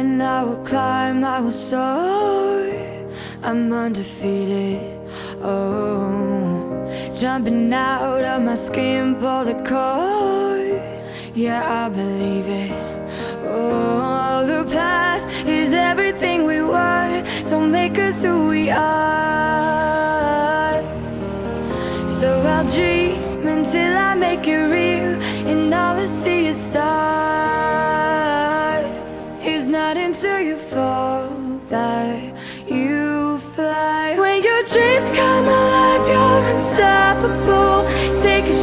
run, I will climb, I will soar. I'm undefeated. Oh, jumping out of my skin, pull the cord. Yeah, I believe it. Oh, the past is everything we were. Don't make us who we are. So I'll dream until I make it real, and all I see is stars.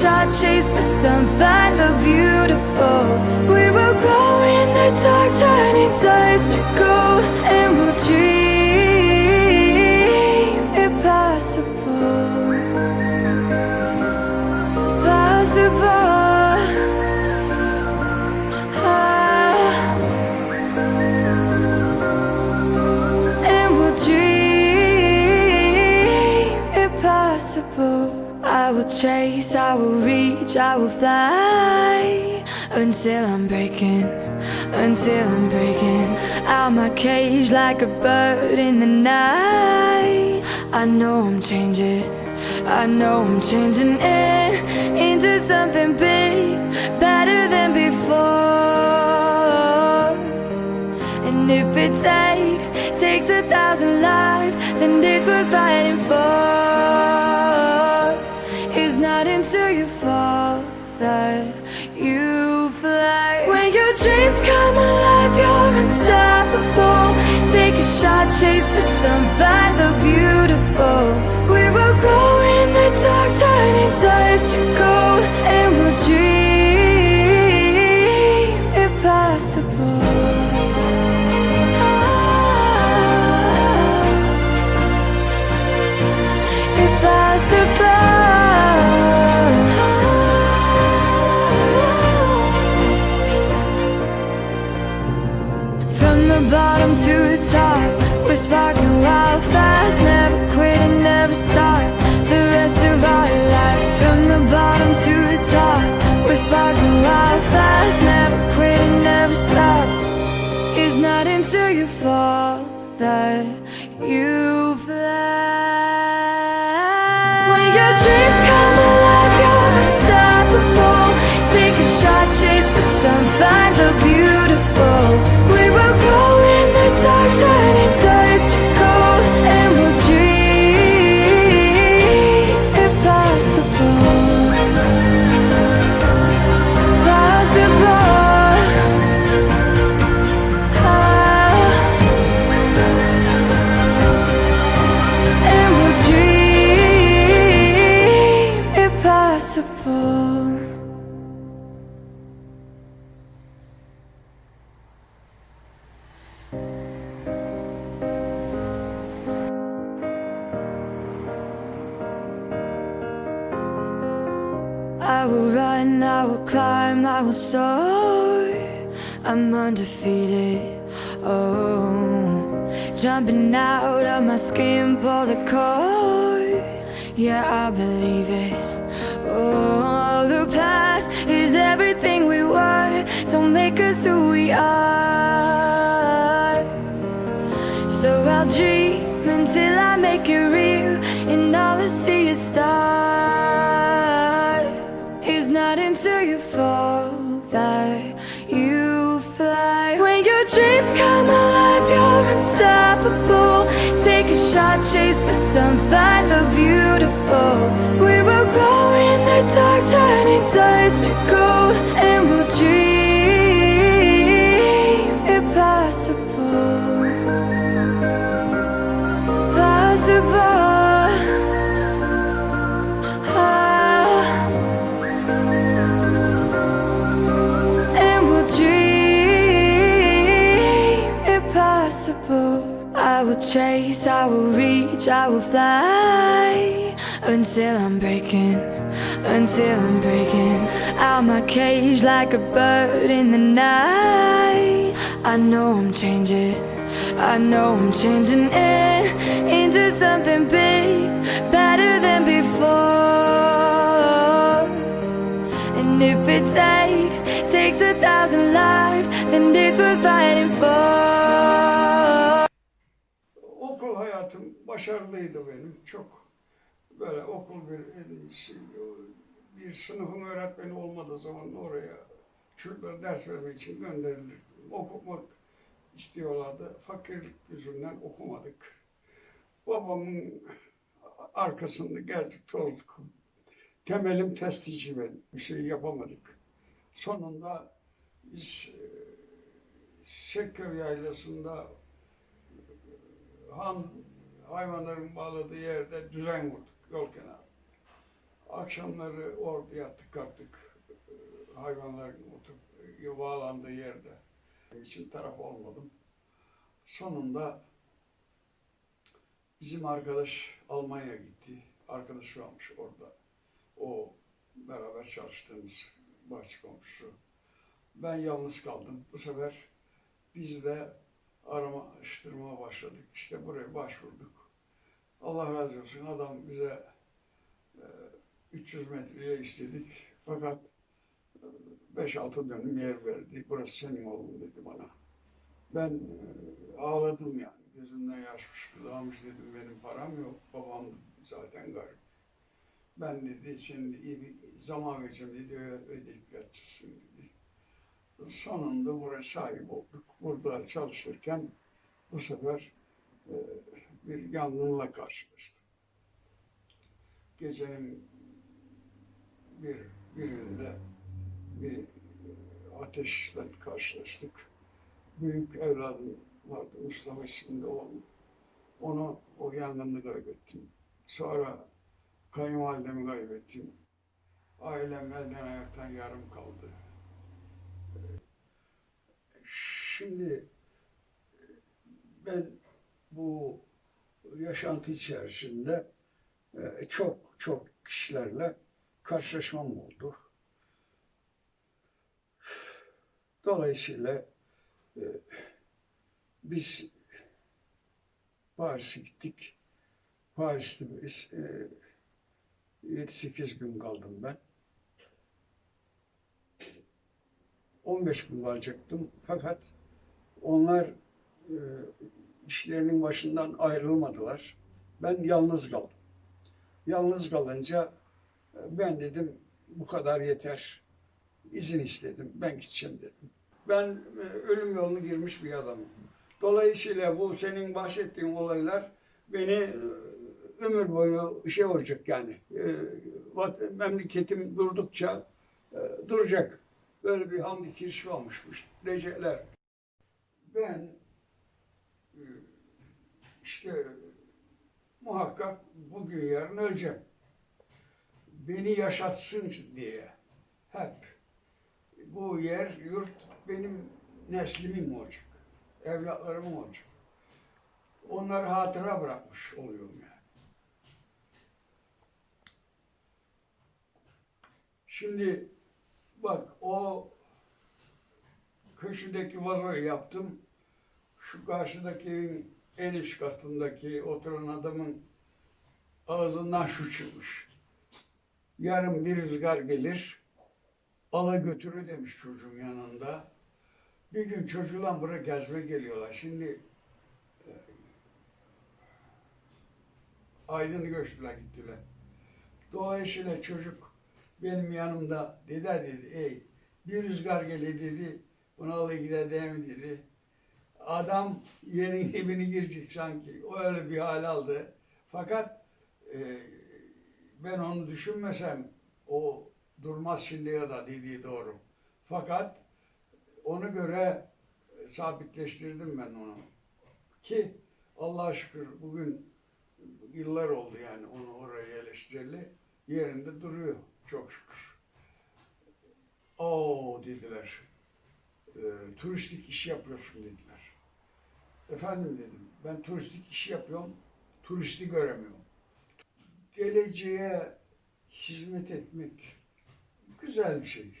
Take a shot, chase the sun, find the beautiful. We will glow in the dark, turning dust to gold, and we'll dream chase, I will reach, I will fly until I'm breaking, until I'm breaking out my cage like a bird in the night. I know I'm changing. I know I'm changing it into something big, better than before. And if it takes, takes a thousand lives, then it's worth fighting for. Fall that you fly. When your dreams come alive, you're unstoppable. Take a shot, chase the sun, find the beautiful. We will the bottom to the top, we're sparking wild fast. Never quit and never stop. The rest of our lives. From the bottom to the top, we're sparking wild fast. Never quit and never stop. It's not until you fall that soar. I'm undefeated. Oh, jumping out of my skin, pull the cord. Yeah, I believe it. Oh, the past is everything we were. Don't make us who we are. So I'll dream until I make it real, and all I see is stars. A shot, chase the sun, find the beautiful. We will go in the dark, turning dust to gold, and we'll dream impossible chase, I will reach, I will fly until I'm breaking, until I'm breaking out my cage like a bird in the night. I know I'm changing. I know I'm changing it into something big, better than before. And if it it takes, takes a thousand lives, then it's worth fighting for. Hayatım başarılıydı benim. Çok böyle okul bir bir sınıfın öğretmeni olmadığı zaman oraya çocuklara ders vermek için gönderilirdim. Okumak istiyorlardı. Fakirlik yüzünden okumadık. Babamın arkasında gezdik tozduk. Temelim testici ben. Bir şey yapamadık. Sonunda biz e, Şekköy Yaylası'nda han hayvanların bağladığı yerde düzen kurduk yol kenarı. Akşamları orada yattık kalktık e, hayvanların oturup e, bağlandığı yerde. Benim için taraf olmadım. Sonunda bizim arkadaş Almanya'ya gitti. Arkadaş varmış orada. O beraber çalıştığımız bahçe komşusu. Ben yalnız kaldım. Bu sefer biz de araştırmaya başladık. İşte buraya başvurduk. Allah razı olsun adam bize e, 300 metreye istedik. Fakat e, 5-6 dönüm yer verdi. Burası senin oğlum dedi bana. Ben e, ağladım yani. Gözümden yaş fışkırdamış dedim. Benim param yok. Babam zaten garip. Ben dedi şimdi iyi bir zaman vereceğim dedi. Ödeyip yatacaksın dedi. Sonunda buraya sahip olduk. Burada çalışırken bu sefer e, bir yangınla karşılaştım. Gecenin bir birinde bir ateşle karşılaştık. Büyük evladım vardı Mustafa isminde oğlum. Onu o yangında kaybettim. Sonra kayınvalidemi kaybettim. Ailem elden ayaktan yarım kaldı. Şimdi ben bu yaşantı içerisinde e, çok çok kişilerle karşılaşmam oldu. Dolayısıyla e, biz Paris'e gittik. Paris'te biz e, 7-8 gün kaldım ben. 15 gün kalacaktım. Fakat onlar e, işlerinin başından ayrılmadılar. Ben yalnız kaldım. Yalnız kalınca e, ben dedim bu kadar yeter. İzin istedim. Ben gideceğim dedim. Ben e, ölüm yolunu girmiş bir adamım. Dolayısıyla bu senin bahsettiğin olaylar beni ömür boyu şey olacak yani. Memleketim durdukça duracak. Böyle bir hamdi kirşi olmuşmuş. Recekler. Ben e, işte muhakkak bugün yarın öleceğim. Beni yaşatsın diye hep bu yer, yurt benim neslimin olacak. Evlatlarımın olacak. Onları hatıra bırakmış oluyorum yani. Şimdi bak o köşedeki vazoyu yaptım. Şu karşıdaki en üst katındaki oturan adamın ağzından şu çıkmış. Yarın bir rüzgar gelir, ala götürü demiş çocuğun yanında. Bir gün çocuğla buraya gezme geliyorlar. Şimdi e, Aydın'ı göçtüler gittiler. Dolayısıyla çocuk benim yanımda dede dedi ey bir rüzgar gelir dedi buna alıp gider değil mi dedi. Adam yerin dibine girecek sanki. O öyle bir hal aldı. Fakat e, ben onu düşünmesem o durmaz şimdiye kadar dediği doğru. Fakat onu göre sabitleştirdim ben onu. Ki Allah'a şükür bugün yıllar oldu yani onu oraya yerleştireli. Yerinde duruyor çok şükür. Oo dediler. E, turistik iş yapıyorsun dediler. Efendim dedim ben turistik iş yapıyorum. Turisti göremiyorum. Geleceğe hizmet etmek güzel bir şey.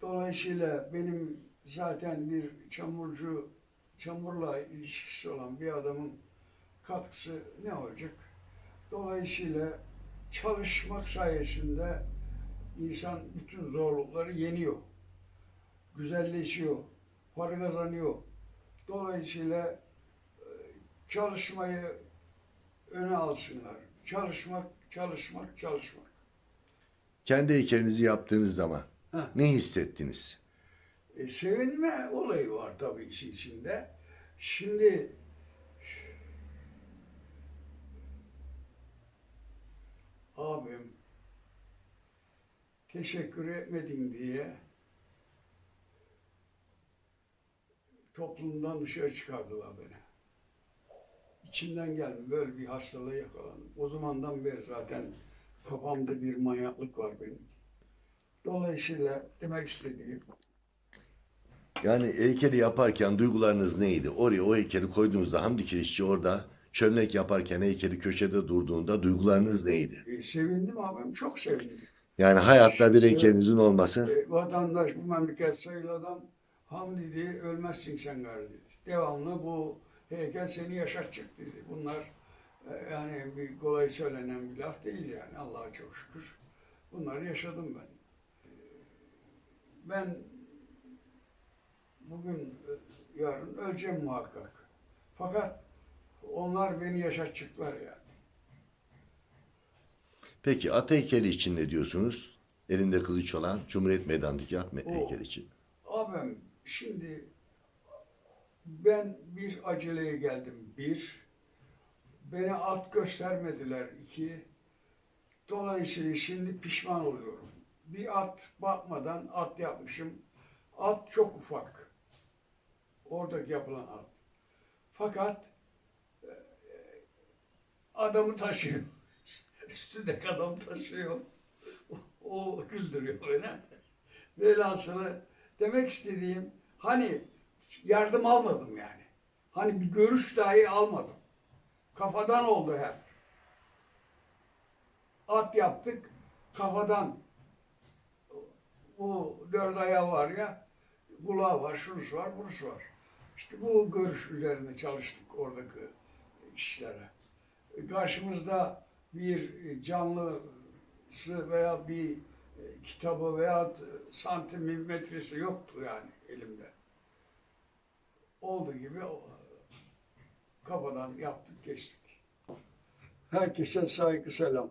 Dolayısıyla benim zaten bir çamurcu, çamurla ilişkisi olan bir adamın katkısı ne olacak? Dolayısıyla çalışmak sayesinde insan bütün zorlukları yeniyor. Güzelleşiyor. Para kazanıyor. Dolayısıyla e, çalışmayı öne alsınlar. Çalışmak, çalışmak, çalışmak. Kendi heykelinizi yaptığınız zaman Heh. ne hissettiniz? E, sevinme olayı var tabii işin içinde. Şimdi abim teşekkür etmedin diye toplumdan dışarı çıkardılar beni. İçimden geldi böyle bir hastalığa yakalandım. O zamandan beri zaten kafamda bir manyaklık var benim. Dolayısıyla demek istediğim Yani heykeli yaparken duygularınız neydi? Oraya o heykeli koyduğunuzda Hamdi Kirişçi orada çömlek yaparken heykeli köşede durduğunda duygularınız neydi? E, sevindim abim, çok sevindim. Yani hayatta bir heykelinizin olması E, vatandaş bu memleket sayılı adam Hamdi dedi, ölmezsin sen gari dedi. Devamlı bu heykel seni yaşatacak dedi. Bunlar e, yani bir kolay söylenen bir laf değil yani Allah'a çok şükür. Bunları yaşadım ben. E, Ben bugün e, yarın öleceğim muhakkak. Fakat onlar beni yaşatacaklar yani. Peki at heykeli için ne diyorsunuz? Elinde kılıç olan Cumhuriyet Meydanı'ndaki at O- heykeli için. Abim şimdi ben bir aceleye geldim bir. Beni at göstermediler iki. Dolayısıyla şimdi pişman oluyorum. Bir at bakmadan at yapmışım. At çok ufak. Oradaki yapılan at. Fakat adamı taşıyor. Üstündeki adam taşıyor. O güldürüyor beni. Velhasılı demek istediğim hani yardım almadım yani. Hani bir görüş dahi almadım. Kafadan oldu hep. At yaptık kafadan. Bu dört ayağı var ya, kulağı var, şurusu var, burusu var. İşte bu görüş üzerine çalıştık oradaki işlere. Karşımızda bir canlısı veya bir e, kitabı veya santimetresi yoktu yani elimde. Olduğu gibi kafadan yaptık geçtik. Herkese saygı selam.